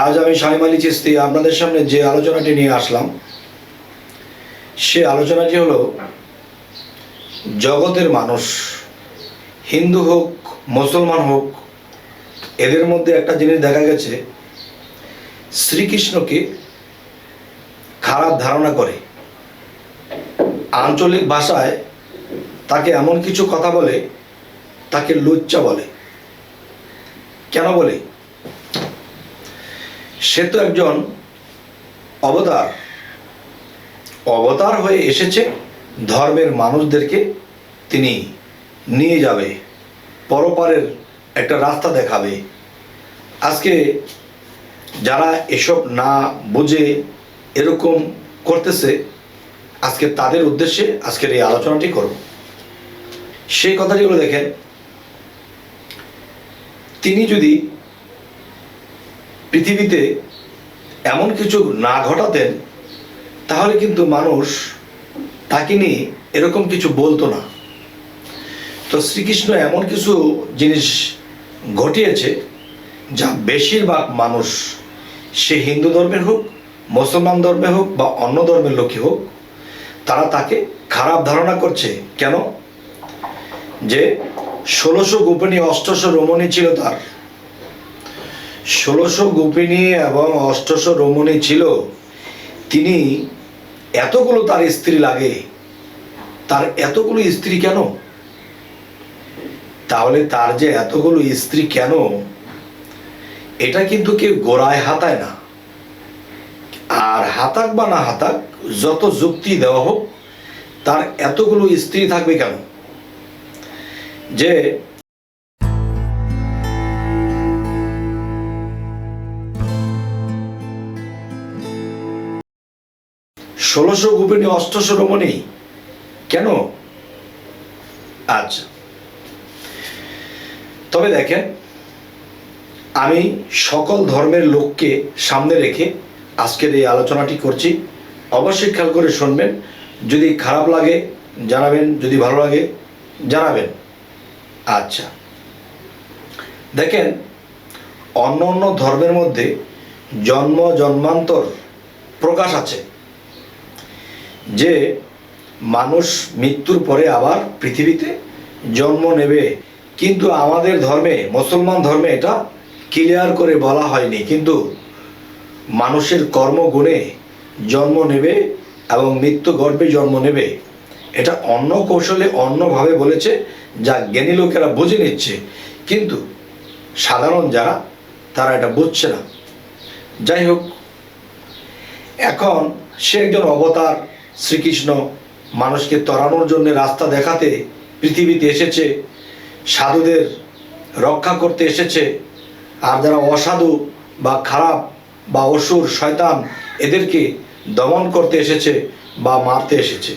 আজ আমি শামিম আলী চিস্তি আপনাদের সামনে যে আলোচনাটি নিয়ে আসলাম, সে আলোচনাটি হলো, জগতের মানুষ, হিন্দু হোক, মুসলমান হোক, এদের মধ্যে একটা জিনিস দেখা গেছে, শ্রীকৃষ্ণকে খারাপ ধারণা করে। আঞ্চলিক ভাষায় তাকে এমন কিছু কথা বলে, তাকে লুচ্চা বলে। কেন বলে? সে তো একজন অবতার। অবতার হয়ে এসেছে, ধর্মের মানুষদেরকে তিনি নিয়ে যাবে, পরপারের একটা রাস্তা দেখাবে। আজকে যারা এসব না বুঝে এরকম করতেছে, আজকে তাদের উদ্দেশ্যে আজকের এই আলোচনাটি করব। সেই কথাটি হলো, দেখেন, তিনি যদি পৃথিবীতে এমন কিছু না ঘটাতেন, তাহলে কিন্তু মানুষ তাকে নিয়ে এরকম কিছু বলতো না। তো শ্রীকৃষ্ণ এমন কিছু জিনিস ঘটিয়েছে, যা বেশিরভাগ মানুষ, সে হিন্দু ধর্মের হোক, মুসলমান ধর্মে হোক বা অন্য ধর্মের লোকই হোক, তারা তাকে খারাপ ধারণা করছে। কেন? যে ষোলোশো গোপনী অষ্টশো রমণী ছিল তার। ষোলোশো গোপিনী এবং অষ্টশো রমণী ছিল। তিনি এতগুলো তার স্ত্রী লাগে। তার এতগুলো স্ত্রী কেন? তাহলে তার যে এতগুলো স্ত্রী কেন? এটা কিন্তু কেউ গোড়ায় হাতায় না। আর হাতাক বা না হাতাক, যত যুক্তি দেওয়া হোক, তার এতগুলো স্ত্রী থাকবে কেন? যে ষোলোশো গোপিনী অষ্টশো রমণী। কেন? আচ্ছা তবে দেখেন, আমি সকল ধর্মের লোককে সামনে রেখে আজকের এই আলোচনাটি করছি। অবশ্যই খেয়াল করে শুনবেন। যদি খারাপ লাগে, জানাবেন। যদি ভালো লাগে, জানাবেন। আচ্ছা। দেখেন, অন্য অন্য ধর্মের মধ্যে জন্ম, জন্মান্তর প্রকাশ আছে। যে মানুষ মৃত্যুর পরে আবার পৃথিবীতে জন্ম নেবে। কিন্তু আমাদের ধর্মে, মুসলমান ধর্মে এটা ক্লিয়ার করে বলা হয়নি। কিন্তু মানুষের কর্মগুণে জন্ম নেবে এবং মৃত্যু গর্ভে জন্ম নেবে। এটা অন্য কৌশলে অন্যভাবে বলেছে, যা জ্ঞানী লোকেরা বুঝে নিচ্ছে। কিন্তু সাধারণ যারা, তারা এটা বুঝছে না। যাই হোক, এখন সে একজন অবতার শ্রীকৃষ্ণ মানুষকে তরানোর জন্য রাস্তা দেখাতে পৃথিবীতে এসেছে, সাধুদের রক্ষা করতে এসেছে, আর যারা অসাধু বা খারাপ বা অসুর, শয়তান, এদেরকে দমন করতে এসেছে বা মারতে এসেছে।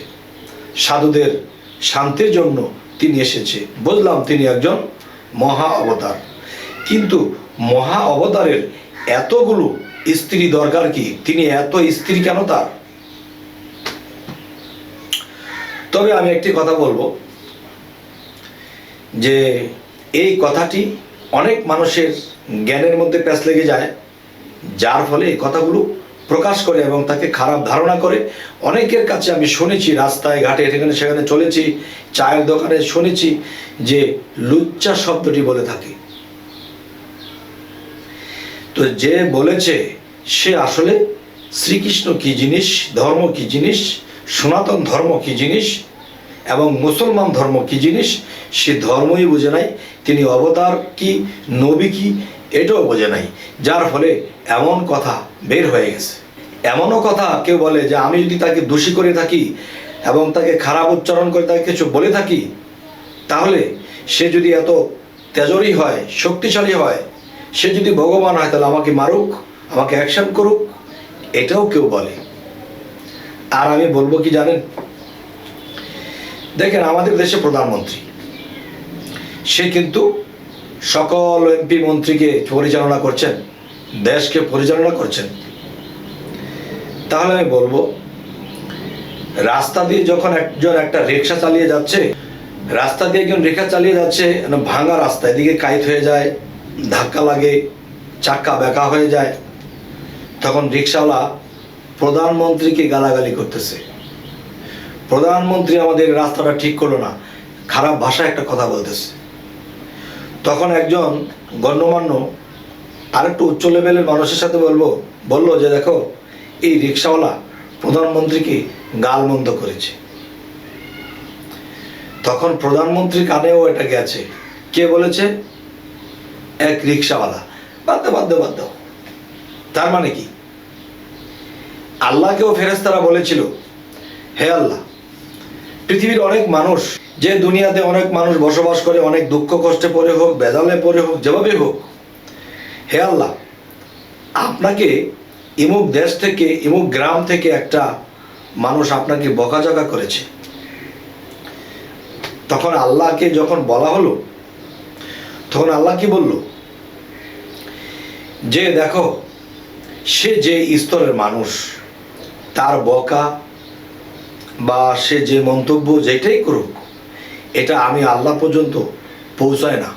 সাধুদের শান্তির জন্য তিনি এসেছে। বুঝলাম তিনি একজন মহা অবতার। কিন্তু মহা অবতারের এতগুলো স্ত্রী দরকার কি? তিনি এত স্ত্রী কেন তার? তবে আমি একটি কথা বলব যে এই কথাটি অনেক মানুষের জ্ঞানের মধ্যে প্যাঁচ লেগে যায়, যার ফলে এই কথাগুলো প্রকাশ করে এবং তাকে খারাপ ধারণা করে। অনেকের কাছে আমি শুনেছি রাস্তায়, ঘাটে এখানে সেখানে চলেছি, চায়ের দোকানে শুনেছি যে লুচ্চা শব্দটি বলে থাকে। তো যে বলেছে সে আসলে শ্রীকৃষ্ণ কি জিনিস, ধর্ম কি জিনিস সনাতন ধর্ম কি জিনিস এবং মুসলমান ধর্ম কি জিনিস, সে ধর্মই বোঝে নাই। তিনি অবতার কি, নবী কি, এটাও বোঝে নাই। যার ফলে এমন কথা বের হয়ে গেছে। এমনও কথা কেউ বলে যে, আমি যদি তাকে দোষী করে থাকি এবং তাকে খারাপ উচ্চারণ করে তাকে কিছু বলে থাকি, তাহলে সে যদি এত তেজরি হয়, শক্তিশালী হয়, সে যদি ভগবান হয়, তাহলে আমাকে মারুক, আমাকে অ্যাকশন করুক। এটাও কেউ বলে। আর আমি বলব কি জানেন? দেখেন, আমাদের দেশে প্রধানমন্ত্রী, সে কিন্তু সকল এমপি মন্ত্রীকে পরিচালনা করছেন, দেশকে পরিচালনা করছেন। তাহলে আমি বলব, রাস্তা দিয়ে যখন একজন একটা রিক্সা চালিয়ে যাচ্ছে, রাস্তা দিয়ে একজন রিক্সা চালিয়ে যাচ্ছে ভাঙা রাস্তা, এদিকে কাইত হয়ে যায়, ধাক্কা লাগে, চাক্কা বেঁকা হয়ে যায়, তখন রিক্সাওয়ালা প্রধানমন্ত্রীকে গালাগালি করতেছে। প্রধানমন্ত্রী আমাদের রাস্তাটা ঠিক করল না, খারাপ ভাষায় একটা কথা বলতেছে। তখন একজন গণ্যমান্য আরেকটু উচ্চ লেভেলের মানুষের সাথে বলব, বলল যে দেখো, এই রিক্সাওয়ালা প্রধানমন্ত্রীকে গালমন্দ করেছে। তখন প্রধানমন্ত্রী কানেও এটা গেছে। কে বলেছে? এক রিক্সাওয়ালা। বাধ্য বাধ্য দাও তার মানে কি? আল্লাহকেও ফেরেস্তারা বলেছিল, হে আল্লাহ, পৃথিবীর অনেক মানুষ, যে দুনিয়াতে অনেক মানুষ বসবাস করে, অনেক দুঃখ কষ্টে পড়ে হোক, বেজালে পড়ে হোক, যেভাবে হোক, হে আল্লাহ, আপনাকে ইমুক দেশ থেকে, ইমুক গ্রাম থেকে একটা মানুষ আপনাকে বকাঝকা করেছে। তখন আল্লাহকে যখন বলা হলো, তখন আল্লাহ কি বলল? যে দেখো, সে যে স্তরের মানুষ তার বকা বা সে যে মন্তব্য যেটাই করুক, এটা আমি আল্লাহ পর্যন্ত পৌঁছায় না।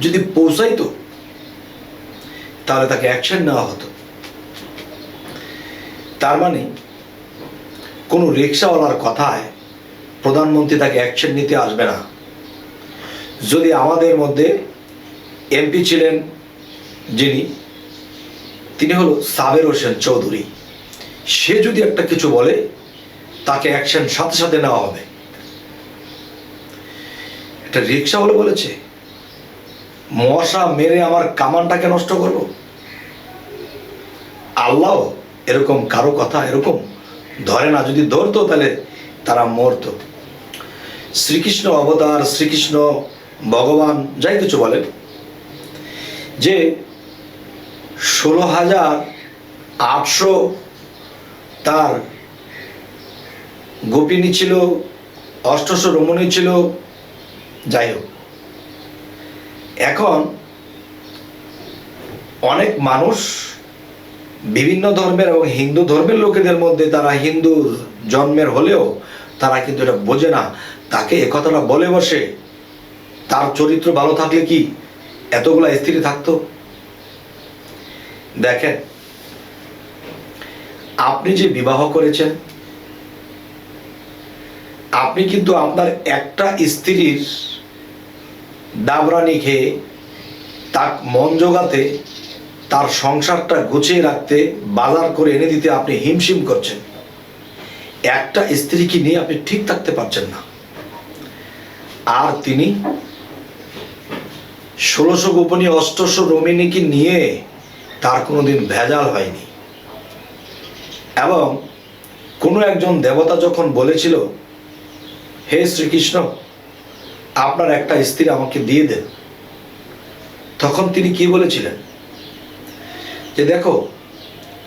যদি পৌঁছাইতো, তাহলে তাকে অ্যাকশন নেওয়া হতো। তার মানে কোনো রিক্সাওয়ালার কথায় প্রধানমন্ত্রী তাকে অ্যাকশন নিতে আসবে না। যদি আমাদের মধ্যে এমপি ছিলেন যিনি, তিনি হলো সাবের হোসেন চৌধুরী। সে যদি একটা কিছু বলে, তাকে অ্যাকশন সাথে সাথে নেওয়া হবে। একটা রিক্সাওয়ালা বলেছে, মশা মেরে আমার কামানটাকে নষ্ট করব। আল্লাহ এরকম কারও কথা এরকম ধরে না, যদি ধরতো তাহলে তারা মরতো। শ্রীকৃষ্ণ অবতার, শ্রীকৃষ্ণ ভগবান, যাই কিছু বলেন, যে ষোলো হাজার আটশো তার গোপিনী ছিল অষ্টশ রমণী ছিল, যাই হোক। এখন অনেক মানুষ বিভিন্ন ধর্মের এবং হিন্দু ধর্মের লোকেদের মধ্যে তারা হিন্দু জন্মের হলেও তারা কিন্তু এটা বোঝে না। তাকে এ কথাটা বলে বসে, তার চরিত্র ভালো থাকলে কি এতগুলা স্ত্রী থাকতো? দেখেন আপনি যে বিবাহ করেছেন, আপনি কিন্তু আপনার একটা স্ত্রীর ডাবরানি খেয়ে তার মন জোগাতে, তার সংসারটা গুছিয়ে রাখতে, বাজার করে এনে দিতে আপনি হিমশিম করছেন। একটা স্ত্রীকে নিয়ে আপনি ঠিক থাকতে পারছেন না। আর তিনি ষোলোশো গোপনী অষ্টশো রমিনীকে নিয়ে তার কোনোদিন ভেজাল হয়নি। এবং কোনো একজন দেবতা যখন বলেছিল, হে শ্রীকৃষ্ণ, আপনার একটা স্ত্রী আমাকে দিয়ে দেন। তখন তিনি কি বলেছিলেন? যে দেখো,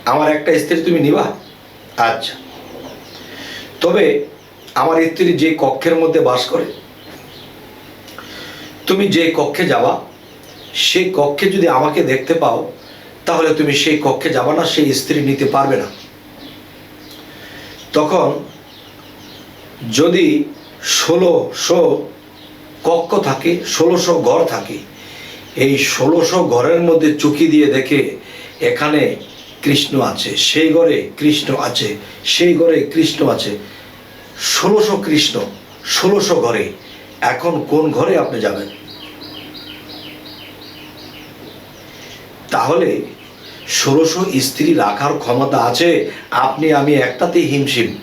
আমার একটা স্ত্রী তুমি নিবা? আচ্ছা। তবে আমার স্ত্রী যে কক্ষের মধ্যে বাস করে, তুমি যে কক্ষে যাবা সেই কক্ষে যদি আমাকে দেখতে পাও, তাহলে তুমি সেই কক্ষে যাবা না, সেই স্ত্রী নিতে পারবে না। তখন যদি ষোলোশো কক্ষ থাকে ষোলোশো ঘর থাকে, এই ষোলোশো ঘরের মধ্যে চুকি দিয়ে দেখে এখানে কৃষ্ণ আছে, সেই ঘরে কৃষ্ণ আছে, সেই ঘরে কৃষ্ণ আছে ষোলোশো কৃষ্ণ ষোলোশো ঘরে, এখন কোন ঘরে আপনি যাবেন? তাহলে ষোলোশো স্ত্রী রাখার ক্ষমতা আছে, আপনি আমি একটাতেই হিমশিম।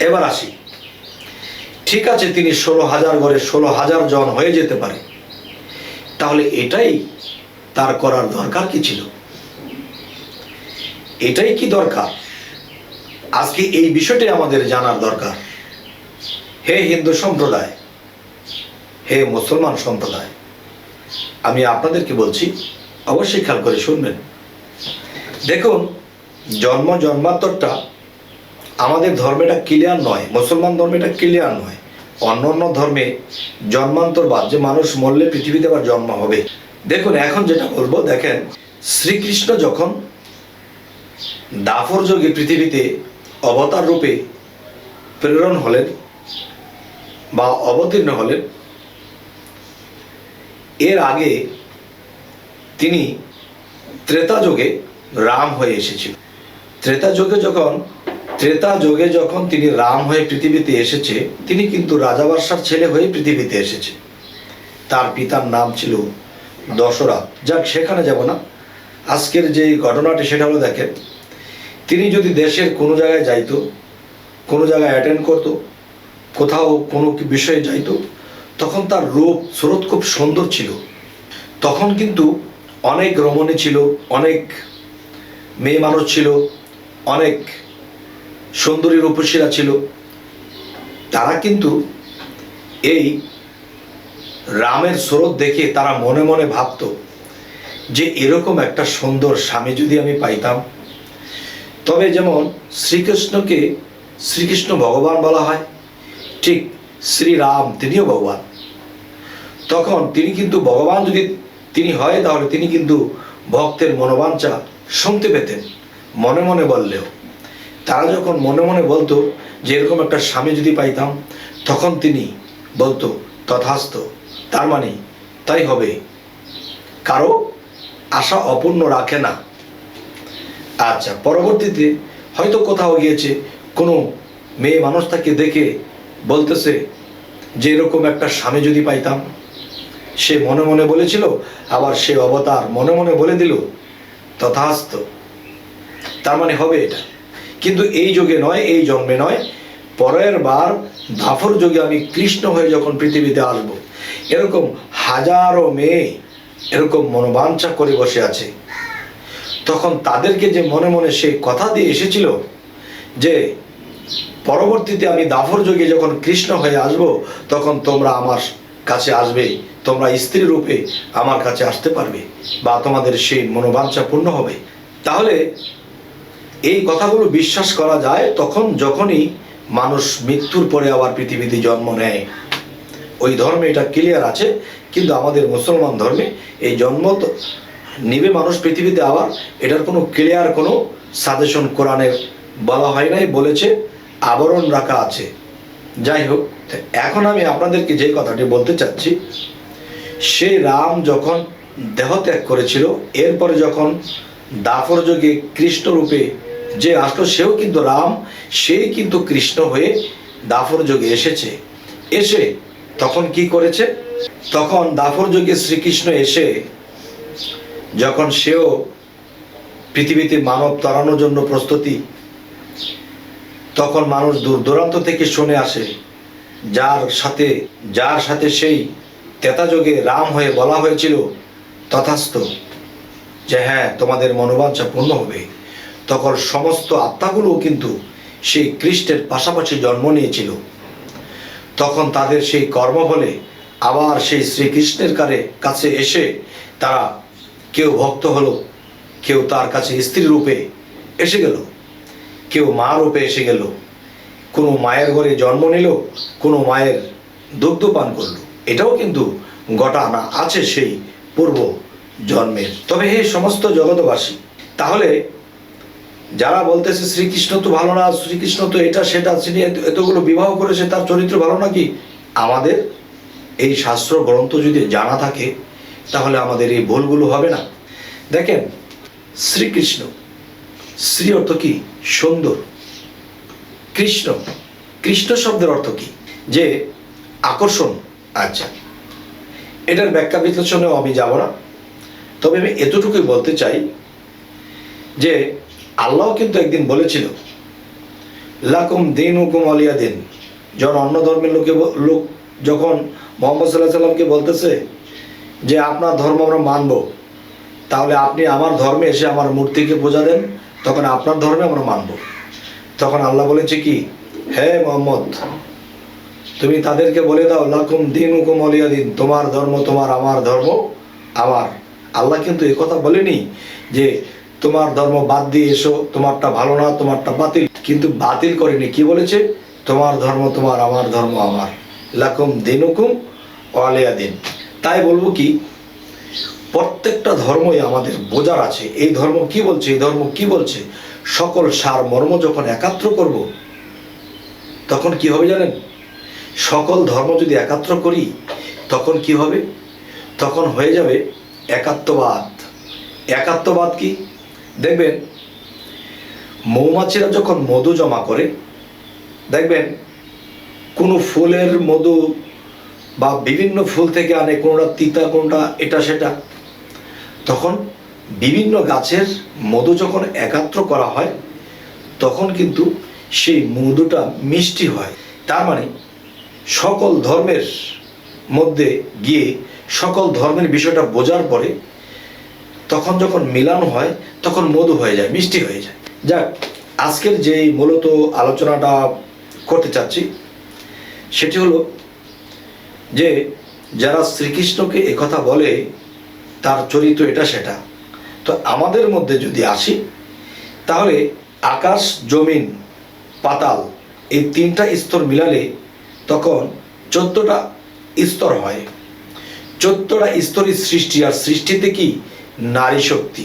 এবার আসি। ঠিক আছে, তিনি ষোলো হাজার ঘরে ষোলো হাজার জন হয়ে যেতে পারে। তাহলে এটাই তার করার দরকার কি ছিল? এটাই কি দরকার? আজকে এই বিষয়টাই আমাদের জানার দরকার। হে হিন্দু সম্প্রদায়, হে মুসলমান সম্প্রদায়, আমি আপনাদেরকে বলছি অবশ্যই খেয়াল করে শুনবেন। দেখুন, জন্ম জন্মান্তরটা আমাদের ধর্মেটা ক্লিয়ার নয়, মুসলমান ধর্মেটা ক্লিয়ার নয়। অন্য অন্য ধর্মে জন্মান্তর বাদ, যে মানুষ মরলে পৃথিবীতে আবার জন্ম হবে। দেখুন, এখন যেটা বলব, দেখেন, শ্রীকৃষ্ণ যখন দাফর যোগে পৃথিবীতে অবতার রূপে প্রেরণ হলেন বা অবতীর্ণ হলেন, এর আগে তিনি ত্রেতা যুগে রাম হয়ে এসেছিল। ত্রেতা যুগে যখন, ত্রেতা যুগে যখন তিনি রাম হয়ে পৃথিবীতে এসেছে, তিনি কিন্তু রাজাবাসার ছেলে হয়ে পৃথিবীতে এসেছে। তার পিতার নাম ছিল দশরথ। যাক, সেখানে যাব না। আজকের যে ঘটনাটি সেটা হলো দেখেন, তিনি যদি দেশের কোনো জায়গায় যাইতো, কোনো জায়গায় অ্যাটেন্ড করতো, কোথাও কোনো বিষয়ে যাইতো, তখন তার রূপ, স্রোত খুব সুন্দর ছিল। তখন কিন্তু অনেক রমণী ছিল, অনেক মেয়ে মানুষ ছিল, অনেক সুন্দরী রূপসীরা ছিল। তারা কিন্তু এই রামের স্রোত দেখে তারা মনে মনে ভাবতো যে এরকম একটা সুন্দর স্বামী যদি আমি পাইতাম। তবে যেমন শ্রীকৃষ্ণকে শ্রীকৃষ্ণ ভগবান বলা হয়, ঠিক শ্রীরাম তিনিও ভগবান। তখন তিনি কিন্তু ভগবান যদি তিনি হয়, তাহলে তিনি কিন্তু ভক্তের মনোবাঞ্ছা শুনতে পেতেন, মনে মনে বললেও। তারা যখন মনে মনে বলতো যে এরকম একটা স্বামী যদি পাইতাম, তখন তিনি বলতো তথাস্ত তার মানে তাই হবে। কারও আশা অপূর্ণ রাখে না। আচ্ছা পরবর্তীতে হয়তো কোথাও গিয়েছে, কোনো মেয়ে মানুষ তাকে দেখে বলতেছে যে এরকম একটা স্বামী যদি পাইতাম সে মনে মনে বলেছিল, আবার সে অবতার মনে মনে বলে দিল, তথাস্ত। তার মানে হবে এটা। কিন্তু এই যুগে নয়, এই জন্মে নয়। পরের বার দাফর যুগে আমি কৃষ্ণ হয়ে যখন পৃথিবীতে আসব, এরকম হাজারো মেয়ে এরকম মনোবাঞ্ছা করে বসে আছে। তখন তাদেরকে যে মনে মনে সেই কথা দিয়ে এসেছিল যে, পরবর্তীতে আমি দাফর যুগে যখন কৃষ্ণ হয়ে আসব, তখন তোমরা আমার কাছে আসবে, তোমরা স্ত্রী রূপে আমার কাছে আসতে পারবে বা তোমাদের সেই মনোবাঞ্ছা পূর্ণ হবে। তাহলে এই কথাগুলো বিশ্বাস করা যায় তখন যখনই মানুষ মৃত্যুর পরে আবার পৃথিবীতে জন্ম নেয়। ওই ধর্মে এটা ক্লিয়ার আছে, কিন্তু আমাদের মুসলমান ধর্মে এই জন্ম তো নিবে মানুষ পৃথিবীতে আবার, এটার কোনো ক্লিয়ার কোনো সাজেশন কোরআনের বলা হয় নাই, বলেছে, আবরণ রাখা আছে। যাই হোক এখন আমি আপনাদেরকে যে কথাটি বলতে চাচ্ছি সে রাম যখন দেহত্যাগ করেছিল, এরপরে যখন দাফর যুগে কৃষ্ণ রূপে যে আসলো, সেও কিন্তু রাম সেই কিন্তু কৃষ্ণ হয়ে দাফর যুগে এসেছে। এসে তখন কি করেছে? তখন দাফর যুগে শ্রীকৃষ্ণ এসে যখন সেও পৃথিবীতে মানব তাড়ানোর জন্য প্রস্তুতি তখন মানুষ দূর দূরান্ত থেকে শুনে আসে, যার সাথে যার সাথে সেই তেতাযোগে রাম হয়ে বলা হয়েছিল, তথাস্থ যে হ্যাঁ তোমাদের মনোবাঞ্ছা পূর্ণ হবে। তখন সমস্ত আত্মাগুলোও কিন্তু সেই খ্রিস্টের পাশাপাশি জন্ম নিয়েছিল। তখন তাদের সেই কর্ম কর্মফলে আবার সেই শ্রীকৃষ্ণের কারে কাছে এসে তারা কেউ ভক্ত হলো, কেউ তার কাছে স্ত্রী রূপে এসে গেল। কেউ মা রূপে এসে গেল। কোনো মায়ের ঘরে জন্ম নিল, কোনো মায়ের দুগ্ধ পান করল। এটাও কিন্তু ঘটানা আছে সেই পূর্ব জন্মের। তবে হে সমস্ত জগতবাসী তাহলে যারা বলতেছে শ্রীকৃষ্ণ তো ভালো না, শ্রীকৃষ্ণ তো এটা, সেটা এত- এতগুলো বিবাহ করেছে, তার চরিত্র ভালো নাকি? আমাদের এই শাস্ত্র গ্রন্থ যদি জানা থাকে, তাহলে আমাদের এই ভুলগুলো হবে না। দেখেন, শ্রীকৃষ্ণ শ্রী অর্থ কি? সুন্দর। কৃষ্ণ। কৃষ্ণ শব্দের অর্থ কি? যে আকর্ষণ। আচ্ছা। এটার ব্যাখ্যা বিশ্লেষণেও আমি যাব না। তবে আমি এতটুকুই বলতে চাই যে আল্লাহ কিন্তু একদিন বলেছিল, লাকুম দিন হুকুম আলিয়া দিন। যখন অন্য ধর্মের লোকে লোক যখন মোহাম্মদ সাল্লাহ সাল্লামকে বলতেছে যে, আপনার ধর্ম আমরা মানব, তাহলে আপনি আমার ধর্মে এসে আমার মূর্তিকে পূজা দেন তখন আপনার ধর্মে আমরা মানব। তখন আল্লাহ বলেছে কি? হে মোহাম্মদ, তুমি তাদেরকে বলে দাও, লাকুম দিন হুকুম আলিয়া দিন, তোমার ধর্ম, তোমার আমার ধর্ম আমার। আল্লাহ কিন্তু এ কথা বলেনি যে, তোমার ধর্ম বাদ দিয়ে এসো, তোমারটা ভালো না, তোমারটা বাতিল। কিন্তু বাতিল করেনি। কি বলেছে? তোমার ধর্ম, তোমার আমার ধর্ম আমার। লাকুম দিন হুকুম আলিয়া দিন। তাই বলব কি? প্রত্যেকটা ধর্মই আমাদের বোঝার আছে। এই ধর্ম কি বলছে, এই ধর্ম কি বলছে? সকল সার মর্ম যখন একাত্র করব, তখন কি হবে জানেন? সকল ধর্ম যদি একাত্র করি, তখন কি হবে? তখন হয়ে যাবে একাত্মবাদ। একাত্মবাদ কি? দেখবেন, মৌমাছিরা যখন মধু জমা করে, দেখবেন, কোনো ফুলের মধু বা বিভিন্ন ফুল থেকে আনে, কোনোটা তিতা, কোনোটা এটা সেটা তখন বিভিন্ন গাছের মধু যখন একাত্র করা হয়, তখন কিন্তু সেই মধুটা মিষ্টি হয়। তার মানে সকল ধর্মের মধ্যে গিয়ে সকল ধর্মের বিষয়টা বোঝার পরে তখন যখন মিলান হয়, তখন মধু হয়ে যায়, মিষ্টি হয়ে যায়। যাক, আজকের যেই মূলত আলোচনাটা করতে চাচ্ছি, সেটি হলো যে, যারা শ্রীকৃষ্ণকে একথা বলে তার চরিত্র এটা, সেটা। তো আমাদের মধ্যে যদি আসি, তাহলে আকাশ, জমিন, পাতাল এই তিনটা স্তর মিলালে তখন চোদ্দটা স্তর হয়। চোদ্দটা স্তরই সৃষ্টি, আর সৃষ্টিতে কি? নারী শক্তি।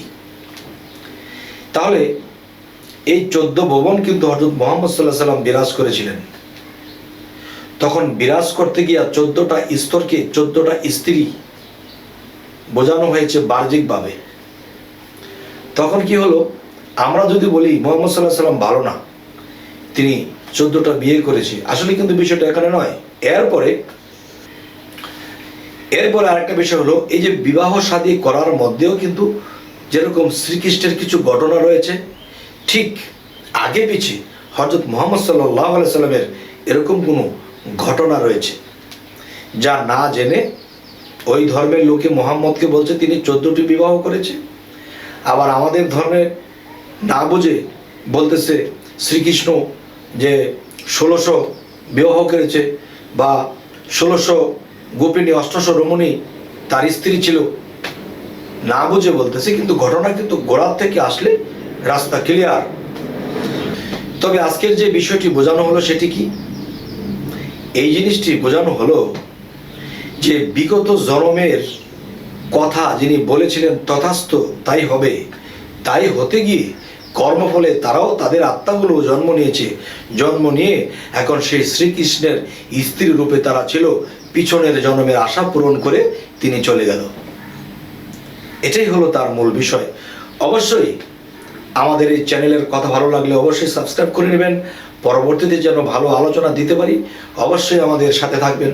তাহলে এই চোদ্দ ভবন কিন্তু হজরত মোহাম্মদ সাল্লাহ সাল্লাম বিরাজ করেছিলেন। তখন বিরাজ করতে গিয়া চোদ্দটা স্তরকে, চোদ্দটা স্ত্রী বোঝানো হয়েছে বাহ্যিকভাবে। তখন কি হলো? আমরা যদি বলি মোহাম্মদ সাল্লাহ সাল্লাম ভালো না, তিনি চোদ্দটা বিয়ে করেছে। আসলে কিন্তু বিষয়টা এখানে নয়। এরপরে এরপরে আরেকটা বিষয় হলো, এই যে বিবাহ শাদী করার মধ্যেও কিন্তু যেরকম শ্রীকৃষ্ণের কিছু ঘটনা রয়েছে, ঠিক আগে পিছে হজরত মোহাম্মদ সাল্লাহ সাল্লামের এরকম কোনো ঘটনা রয়েছে, যা না জেনে ওই ধর্মের লোকে মোহাম্মদকে বলছে, তিনি চোদ্দটি বিবাহ করেছে। আবার আমাদের ধর্মে না বুঝে বলতেছে শ্রীকৃষ্ণ যে ষোলোশো বিবাহ করেছে বা ষোলোশো গোপিনী অষ্টশো রমণী তার স্ত্রী ছিল। না বুঝে বলতেছে, কিন্তু ঘটনা কিন্তু গোড়ার থেকে আসলে রাস্তা ক্লিয়ার তবে আজকের যে বিষয়টি বোঝানো হলো সেটি কি? এই জিনিসটি বোঝানো হলো যে বিগত জনমের কথা যিনি বলেছিলেন তথাস্থ তাই হবে, তাই হতে গিয়ে কর্মফলে তারাও তাদের আত্মাগুলো জন্ম নিয়েছে। জন্ম নিয়ে এখন সেই শ্রীকৃষ্ণের স্ত্রী রূপে তারা ছিল, পিছনের জন্মের আশা পূরণ করে তিনি চলে গেল। এটাই হলো তার মূল বিষয়। অবশ্যই আমাদের এই চ্যানেলের কথা ভালো লাগলে অবশ্যই সাবস্ক্রাইব করে নেবেন। পরবর্তীতে যেন ভালো আলোচনা দিতে পারি, অবশ্যই আমাদের সাথে থাকবেন।